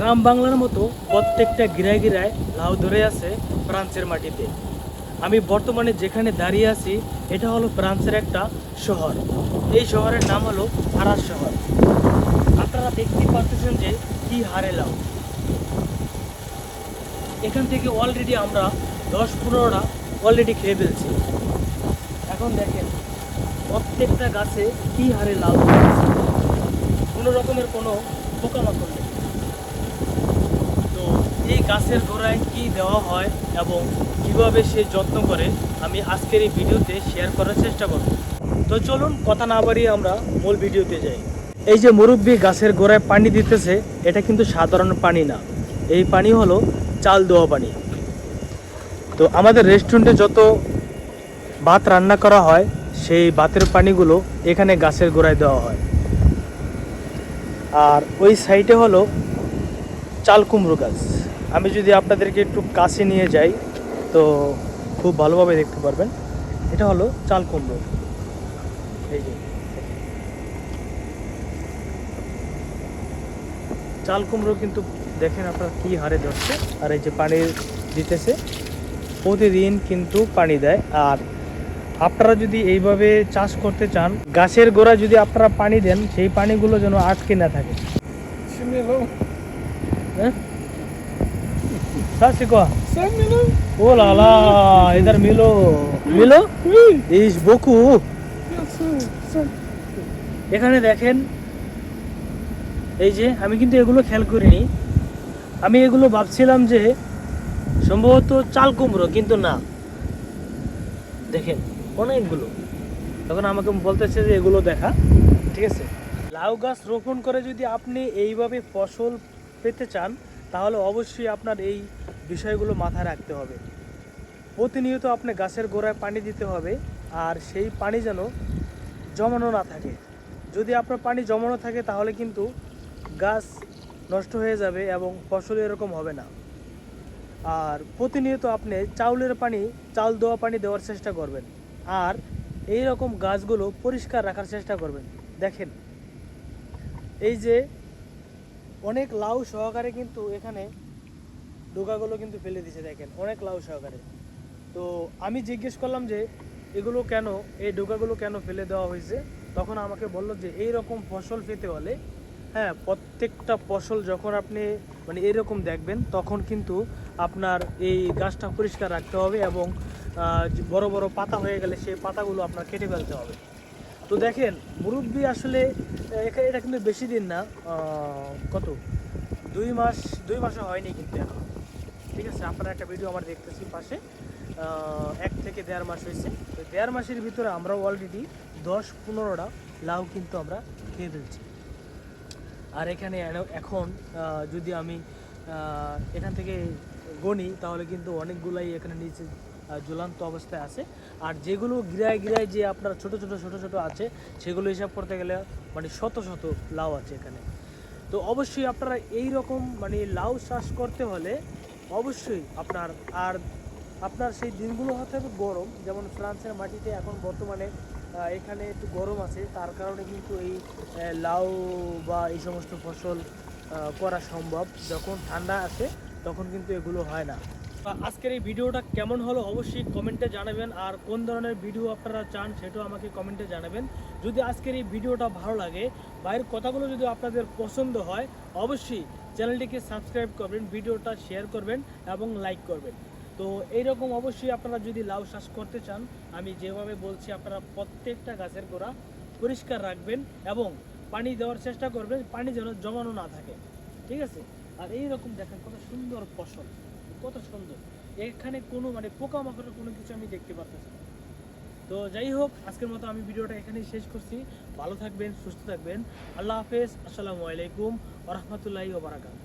গ্রাম বাংলার মতো প্রত্যেকটা গিরায় গিরায় লাউ ধরে আছে ফ্রান্সের মাটিতে। আমি বর্তমানে যেখানে দাঁড়িয়ে আছি, এটা হলো ফ্রান্সের একটা শহর। এই শহরের নাম হলো আরাস শহর। আপনারা দেখতে পাচ্ছেন যে কি হারে লাউ। এখান থেকে অলরেডি আমরা দশ পনেরোটা অলরেডি খেয়ে ফেলছি। এখন দেখেন, প্রত্যেকটা গাছে কি হারে লাউ। কোনো রকমের কোনো পোকামাকড় নেই। এই গাছের গোড়ায় কি দেওয়া হয় এবং কীভাবে সে যত্ন করে, আমি আজকের এই ভিডিওতে শেয়ার করার চেষ্টা করব। তো চলুন কথা না বাড়িয়ে আমরা মূল ভিডিওতে যাই। এই যে মুরব্বী গাছের গোড়ায় পানি দিতেছে, এটা কিন্তু সাধারণ পানি না। এই পানি হলো চাল দেওয়া পানি। তো আমাদের রেস্টুরেন্টে যত ভাত রান্না করা হয়, সেই ভাতের পানিগুলো এখানে গাছের গোড়ায় দেওয়া হয়। আর ওই সাইডে হলো চাল কুমড়ো গাছ। আমি যদি আপনাদেরকে একটু কাছে নিয়ে যাই তো খুব ভালোভাবে দেখতে পারবেন। এটা হলো চাল কুমড়ো এই যে। চাল কুমড়ো কিন্তু দেখেন আপনারা কি হারে ধরছে আর এই যে পানি দিতেছে প্রতিদিন কিন্তু পানি দেয়। আর আপনারা যদি এইভাবে চাষ করতে চান গাছের গোড়া যদি আপনারা পানি দেন সেই পানিগুলো যেন আটকে না থাকে। Chimilão. Hein? Ça c'est quoi Cinq minutes. Oh là là, इधर मिलो मिलो Oui. इस beaucoup Bien sûr. Cinq. এখানে দেখেন এই যে আমি কিন্তু এগুলো খেয়াল করিনি আমি এগুলো ভাবছিলাম যে সম্ভবত চাল কুমড়ো কিন্তু না দেখেন অনেকগুলো তখন আমাকে বলতেছে যে এগুলো দেখা ঠিক আছে লাউ গাছ রোপণ করে যদি আপনি এইভাবে ফসল পেতে চান তাহলে অবশ্যই আপনার এই বিষয়গুলো মাথায় রাখতে হবে। প্রতিনিয়ত আপনি গাছের গোড়ায় পানি দিতে হবে আর সেই পানি যেন জমানো না থাকে। যদি আপনার পানি জমানো থাকে তাহলে কিন্তু গাছ নষ্ট হয়ে যাবে এবং ফসল এরকম হবে না। আর প্রতিনিয়ত আপনি চাউলের পানি চাল দেওয়া পানি দেওয়ার চেষ্টা করবেন। আর এই রকম গাছগুলো পরিষ্কার রাখার চেষ্টা করবেন। দেখেন, এই যে অনেক লাউ সহকারে কিন্তু এখানে ডোকাগুলো কিন্তু ফেলে দিছে দেখেন, অনেক লাউ সহকারে। তো আমি জিজ্ঞেস করলাম যে, এগুলো কেন, এই ডোকাগুলো কেন ফেলে দেওয়া হয়েছে? তখন আমাকে বলল যে এই রকম ফসল পেতে হলে হ্যাঁ প্রত্যেকটা ফসল যখন আপনি মানে এরকম দেখবেন, তখন কিন্তু আপনার এই গাছটা পরিষ্কার রাখতে হবে এবং বড় বড় পাতা হয়ে গেলে সেই পাতাগুলো আপনার কেটে ফেলতে হবে। তো দেখেন, মুরব্বি আসলে এটা কিন্তু বেশি দিন না কত? দুই মাস, দুই মাসও হয়নি কিন্তু এখন। ঠিক আছে, আপনারা একটা ভিডিও আমার দেখতেছি পাশে। এক থেকে দেড় মাস হয়েছে। তো দেড় মাসের ভিতরে আমরা অলরেডি দশ পনেরোটা লাউ কিন্তু আমরা খেয়ে ফেলছি। আর এখানে এখন যদি আমি এখান থেকে গনি, তাহলে কিন্তু অনেকগুলাই এখানে নিচে ঝুলন্ত অবস্থায় আছে। আর যেগুলো গিরায় গিরায় যে আপনার ছোট ছোট ছোট ছোট আছে, সেগুলো হিসাব করতে গেলে মানে শত শত লাউ আছে এখানে। তো অবশ্যই আপনারা এই রকম মানে লাউ চাষ করতে হলে অবশ্যই আপনার, আর আপনার সেই দিনগুলো হতে হবে গরম। যেমন ফ্রান্সের মাটিতে এখন বর্তমানে এখানে একটু গরম আছে। তার কারণে কিন্তু এই লাউ বা এই সমস্ত ফসল করা সম্ভব। যখন ঠান্ডা আসে, তখন কিন্তু এগুলো হয় না। আজকের এই ভিডিওটা কেমন হলো অবশ্যই কমেন্টে জানাবেন আর কোন ধরনের ভিডিও আপনারা চান সেটাও আমাকে কমেন্টে জানাবেন। যদি আজকের এই ভিডিওটা ভালো লাগে, বাইরের কথাগুলো যদি আপনাদের পছন্দ হয়, অবশ্যই চ্যানেলটিকে সাবস্ক্রাইব করবেন, ভিডিওটা শেয়ার করবেন এবং লাইক করবেন। তো এইরকম অবশ্যই আপনারা যদি লাউ চাষ করতে চান, আমি যেভাবে বলছি আপনারা প্রত্যেকটা গাছের গোড়া পরিষ্কার রাখবেন এবং পানি দেওয়ার চেষ্টা করবেন, পানি যেন জমানো না থাকে। ঠিক আছে? আর এই রকম দেখেন কত সুন্দর ফসল। কত সুন্দর। এখানে কোনো মানে পোকামাকড়ের কোনো কিছু আমি দেখতে পারতেছি না। তো যাই হোক, আজকের মতো আমি ভিডিওটা এখানেই শেষ করছি। ভালো থাকবেন, সুস্থ থাকবেন। আল্লাহ হাফেজ, আসসালামু আলাইকুম ওরহমতুল্লাহি ওবরাকাত